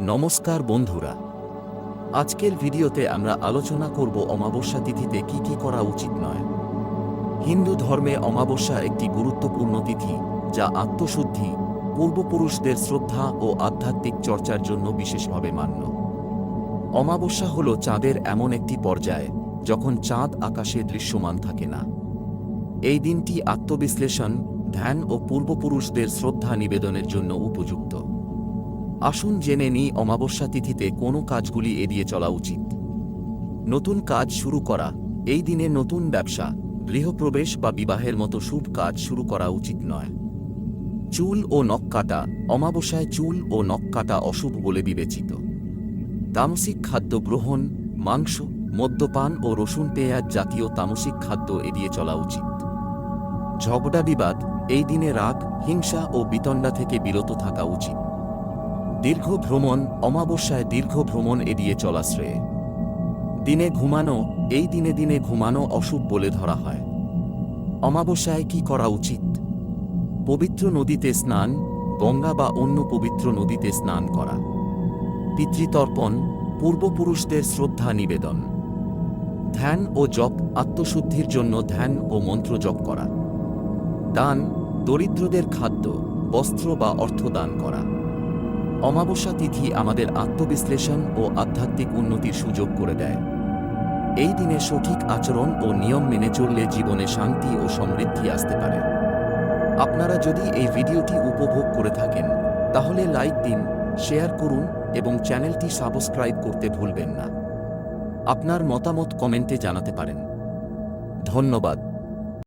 নমস্কার বন্ধুরা। আজকের ভিডিওতে আমরা আলোচনা করব অমাবস্যা তিথিতে কি কি করা উচিত নয়। হিন্দু ধর্মে অমাবস্যা একটি গুরুত্বপূর্ণ তিথি, যা আত্মশুদ্ধি, পূর্বপুরুষদের শ্রদ্ধা ও আধ্যাত্মিক চর্চার জন্য বিশেষভাবে মান্য। অমাবস্যা হল চাঁদের এমন একটি পর্যায়, যখন চাঁদ আকাশে দৃশ্যমান থাকে না। এই দিনটি আত্মবিশ্লেষণ, ধ্যান ও পূর্বপুরুষদের শ্রদ্ধা নিবেদনের জন্য উপযুক্ত। আসুন জেনে নিই অমাবস্যা তিথিতে কোনো কাজগুলি এড়িয়ে চলা উচিত। নতুন কাজ শুরু করা, এই দিনে নতুন ব্যবসা, গৃহপ্রবেশ বা বিবাহের মতো শুভ কাজ শুরু করা উচিত নয়। চুল ও নখ কাটা, অমাবস্যায় চুল ও নখ কাটা অশুভ বলে বিবেচিত। তামসিক খাদ্য গ্রহণ, মাংস, মদ্যপান ও রসুন পেঁয়াজ জাতীয় তামসিক খাদ্য এড়িয়ে চলা উচিত। ঝগড়া বিবাদ, এই দিনে রাগ, হিংসা ও বিতণ্ডা থেকে বিরত থাকা উচিত। দীর্ঘ ভ্রমণ, অমাবস্যায় দীর্ঘ ভ্রমণ এড়িয়ে চলা শ্রেয়। দিনে ঘুমানো, এই দিনে দিনে ঘুমানো অশুভ বলে ধরা হয়। অমাবস্যায় কি করা উচিত? পবিত্র নদীতে স্নান, গঙ্গা বা অন্য পবিত্র নদীতে স্নান করা। পিতৃতর্পণ, পূর্বপুরুষদের শ্রদ্ধা নিবেদন। ধ্যান ও জপ, আত্মশুদ্ধির জন্য ধ্যান ও মন্ত্র জপ করা। দান, দরিদ্রদের খাদ্য, বস্ত্র বা অর্থ দান করা। অমাবস্যা তিথি আমাদের আত্মবিশ্লেষণ ও আধ্যাত্মিক উন্নতির সুযোগ করে দেয়। এই দিনে সঠিক আচরণ ও নিয়ম মেনে চললে জীবনে শান্তি ও সমৃদ্ধি আসতে পারে। আপনারা যদি এই ভিডিওটি উপভোগ করে থাকেন, তাহলে লাইক দিন, শেয়ার করুন এবং চ্যানেলটি সাবস্ক্রাইব করতে ভুলবেন না। আপনার মতামত কমেন্টে জানাতে পারেন। ধন্যবাদ।